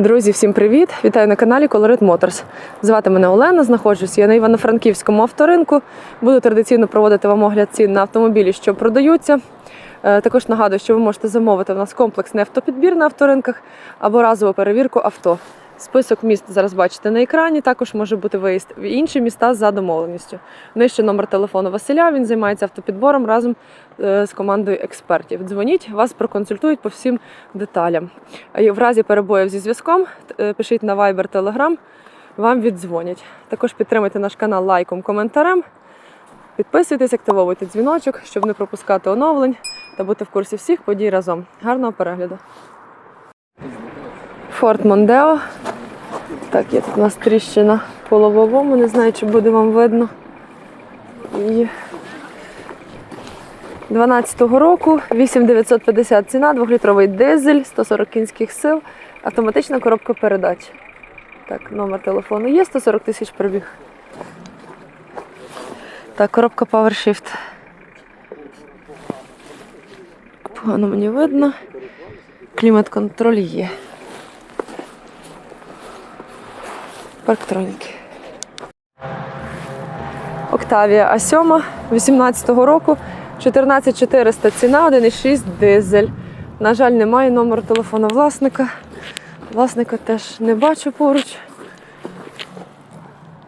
Друзі, всім привіт! Вітаю на каналі Colorit Motors. Звати мене Олена. Знаходжусь я на Івано-Франківському авторинку. Буду традиційно проводити вам огляд цін на автомобілі, що продаються. Е, Також нагадую, що ви можете замовити у нас комплексний автопідбір на авторинках або разову перевірку авто. Список міст зараз бачите на екрані. Також може бути виїзд в інші міста за домовленістю. Нижче номер телефону Василя. Він займається автопідбором разом е, з командою експертів. Дзвоніть, вас проконсультують по всім деталям. В разі перебоїв зі зв'язком е, пишіть на Viber, Telegram, вам віддзвонять. Також підтримуйте наш канал лайком, коментарем. Підписуйтесь, активовуйте дзвіночок, щоб не пропускати оновлень та бути в курсі всіх подій разом. Гарного перегляду. Форт Мондео. Так, є тут у нас тріщина по лобовому, не знаю, чи буде вам видно. І 12-го року 8950 ціна, 2-літровий дизель, 140 кінських сил, автоматична коробка передач. Так, номер телефону є, 140 тисяч пробіг. Так, коробка PowerShift. Погано мені видно. Клімат-контроль є. Парктроніки. Октавія А7 18-го року. 14400 ціна, 1,6 дизель. На жаль, немає номеру телефону власника. Власника теж не бачу поруч.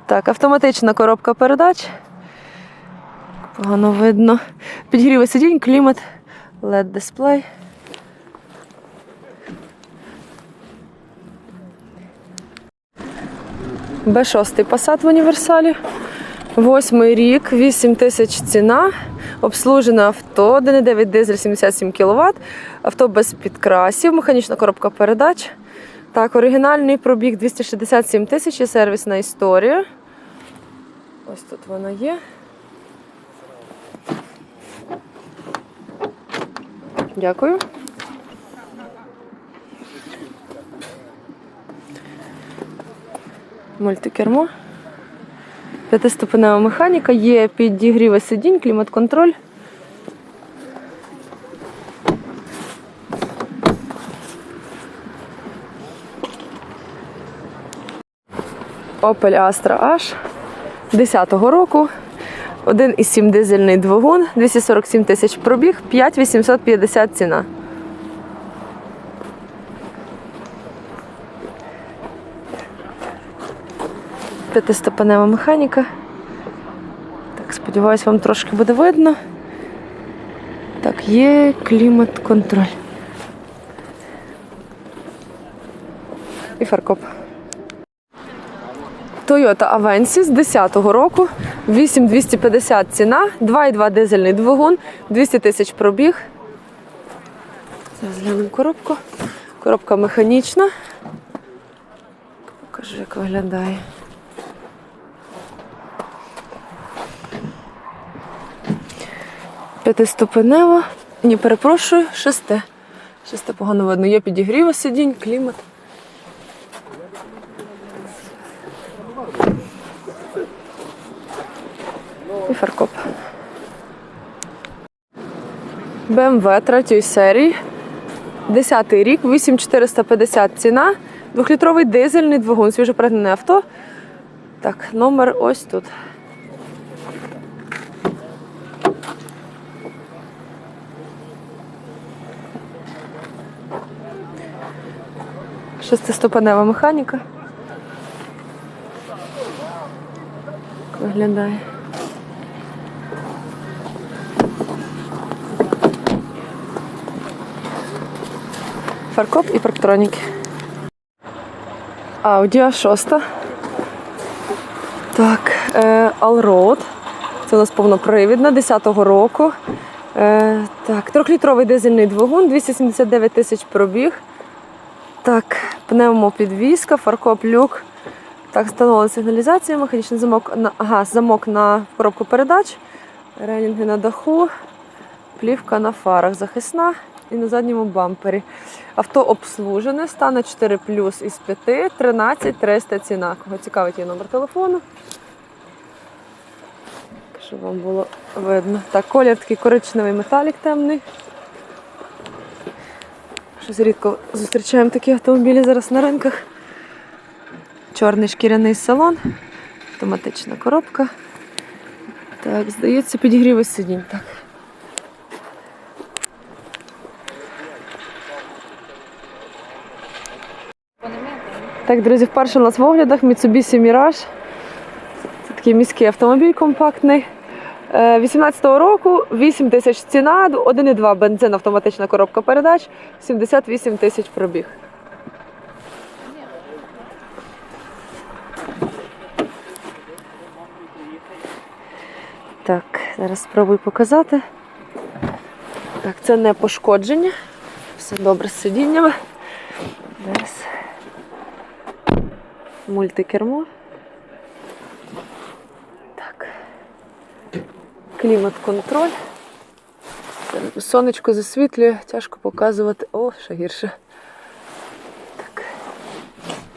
Так, автоматична коробка передач. Погано видно. Підгріви сидінь, клімат, LED дисплей. Б6 Passat в універсалі. Восьмий рік, 8 тисяч ціна. Обслужене авто, 1,9 дизель 77 кВт. Авто без підкрасів, механічна коробка передач. Так, оригінальний пробіг 267 тисяч і сервісна історія. Ось тут вона є. Дякую. Мультикермо. П'ятиступенева механіка, є підігріви сидінь, клімат-контроль. Opel Astra H 10-го року. 1,7 дизельний двигун, 247 тисяч пробіг, 5850 ціна. П'ятиступенева механіка. Так, сподіваюсь, вам трошки буде видно. Так, є клімат-контроль. І фаркоп. Toyota Avensis 10-го року, 8250 ціна, 2,2 дизельний двигун, 200 тисяч пробіг. Зараз глянемо коробку. Коробка механічна. Покажу, як виглядає. П'ятиступенева. Ні, перепрошую, шесте. Шесте погано видно. Є підігріва сидінь, клімат. І фаркоп. BMW третьої серії. 10 рік, 8450 ціна. Двохлітровий дизельний двигун, свіжопригнане авто. Так, номер ось тут. Шестиступенева механіка. Виглядає. Фаркоп і парктроніки. Audi A6. Так, е, Allroad. Це у нас повнопривідна 10-го року. Е, так, трьохлітровий дизельний двигун, 279 тисяч пробіг. Так, пневмопідвізка, фаркоп люк. Так, встановлена сигналізація, механічний замок на ага, замок на коробку передач, релінги на даху, плівка на фарах захисна і на задньому бампері. Авто обслужене, стане 4 плюс із 5, 13 300 ціна. Кого цікавить є номер телефону. Щоб вам було видно. Так, колір такий коричневий металік темний. Щось рідко зустрічаємо такі автомобілі зараз на ринках. Чорний шкіряний салон, автоматична коробка. Так, здається, підігріви сидінь. Так. Так, друзі, вперше у нас в оглядах Mitsubishi Mirage. Це такий міський автомобіль компактний. Е, 18-го року 8 тисяч ціна, 1,2 бензин, автоматична коробка передач, 78 тисяч пробіг. Так, зараз спробую показати. Так, це не пошкодження. Все добре з сидіннями. Зараз. Мультикермо. Клімат-контроль. Сонечко засвітлює, тяжко показувати. О, ще гірше. Так.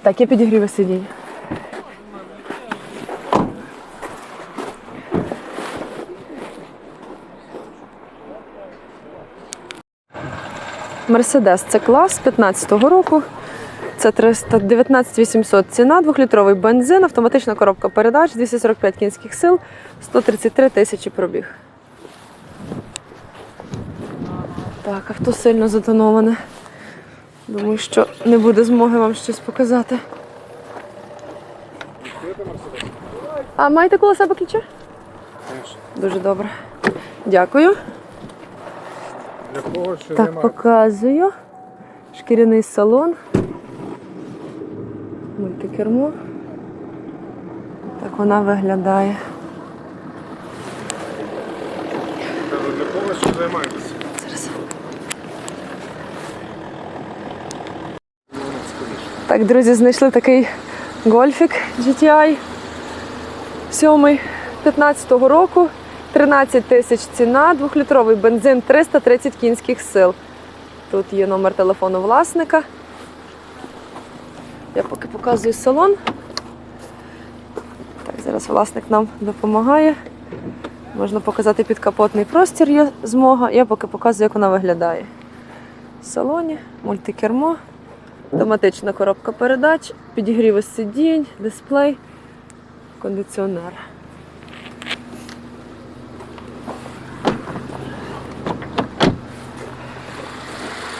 Так, я підігріваю сидіння. Мерседес це клас 15-го року. Це 319 800 ціна, двохлітровий бензин, автоматична коробка передач, 245 кінських сил, 133 тисячі пробіг. Так, авто сильно затоноване. Думаю, що не буде змоги вам щось показати. А маєте коло себе ключі? Дуже добре. Дякую. Для того, що Так, немає. показую. Шкіряний салон. Мультикермо. Так вона виглядає. Для того, що займаєтеся. Так, друзі, знайшли такий гольфік GTI 7 15-го року. 13 тисяч ціна, двохлітровий бензин, 330 кінських сил. Тут є номер телефону власника. Я поки показую салон. Так, зараз власник нам допомагає. Можна показати підкапотний простір, є змога. Я поки показую, як вона виглядає. В салоні, мультикермо, автоматична коробка передач, підігріви сидінь, дисплей, кондиціонер.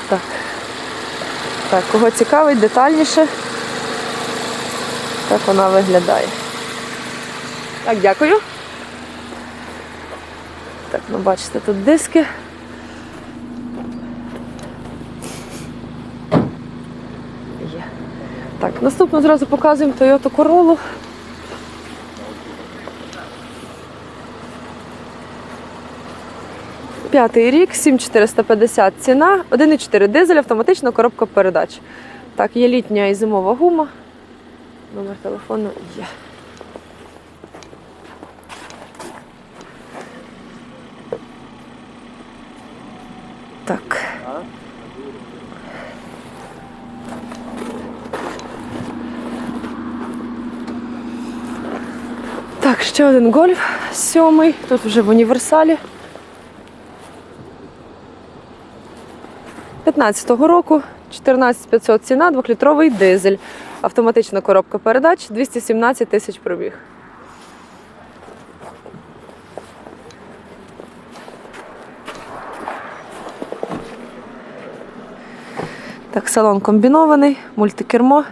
Так. Так, кого цікавить детальніше, так вона виглядає. Так, дякую. Так, ну бачите, тут диски. Є. Так, наступно зразу показуємо Toyota Corolla. П'ятий рік, 7450 ціна, 1,4 дизель, автоматична коробка передач. Так, є літня і зимова гума. Номер телефону є. Так. Так, ще один гольф сьомий. Тут вже в універсалі. 15-го року, 14500 ціна, двохлітровий дизель. Автоматична коробка передач, 217 тисяч пробіг. Так, салон комбінований, мультикермо.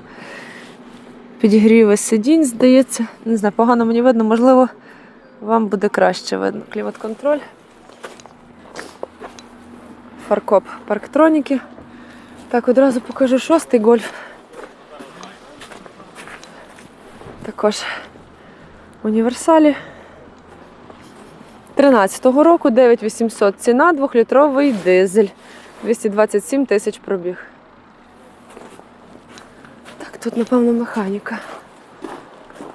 Підігріви сидінь, здається. Не знаю, погано мені видно, можливо, вам буде краще видно. Клімат-контроль. Фаркоп парктроніки. Так, одразу покажу шостий гольф. Також універсалі. 13-го року 9800 ціна, двохлітровий дизель. 227 тисяч пробіг. Так, тут, напевно, механіка.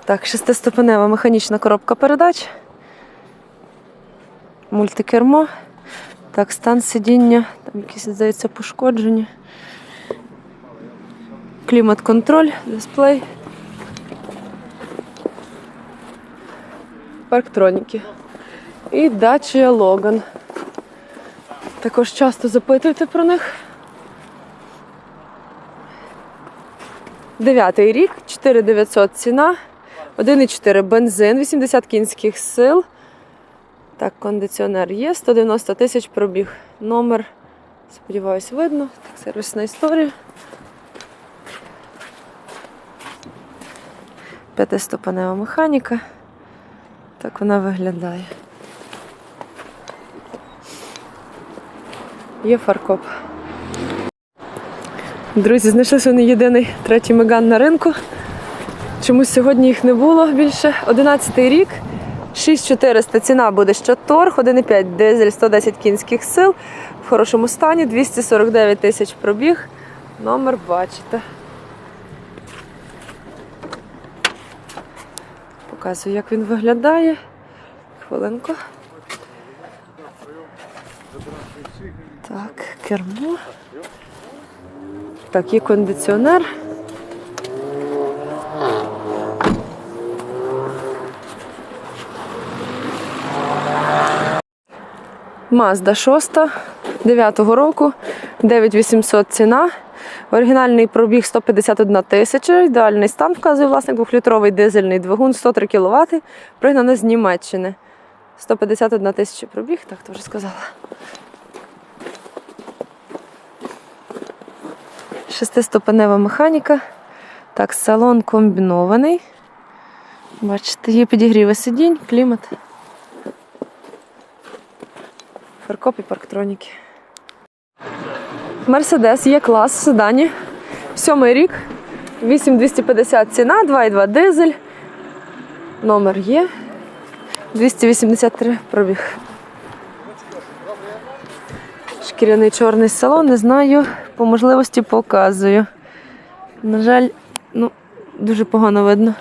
Так, шестиступенева механічна коробка передач. Мультикермо. Так, стан сидіння, там якісь, здається, пошкодження. Клімат-контроль, дисплей. Парктроніки. І Dacia Logan. Також часто запитуєте про них. Дев'ятий рік, 4900 ціна, 1,4 бензин, 80 кінських сил. Так, кондиціонер є, 190 тисяч пробіг. Номер, сподіваюсь, видно. Так, сервісна історія. П'ятиступенева механіка. Так вона виглядає. Є фаркоп. Друзі, знайшли сьогодні єдиний третій меган на ринку. Чомусь сьогодні їх не було більше. 11 рік, 6400 ціна буде що торг, 1,5 дизель, 110 кінських сил. В хорошому стані, 249 тисяч пробіг. Номер бачите. Показую, як він виглядає. Хвилинку. Так, кермо. Так, є кондиціонер. Мазда 6 9-го року, 9800 ціна. Оригінальний пробіг 151 тисяча. Ідеальний стан вказує власник, двохлітровий дизельний двигун, 103 кВт, пригнаний з Німеччини. 151 тисяча пробіг, так то вже сказала. Шестиступенева механіка. Так, салон комбінований. Бачите, є підігріви сидінь, клімат. Фаркоп і парктроніки. Мерседес є клас седані. Сьомий рік. 8250 ціна, 2,2 дизель. Номер є. 283 пробіг. Шкіряний чорний салон, не знаю, по можливості показую. На жаль, ну, дуже погано видно.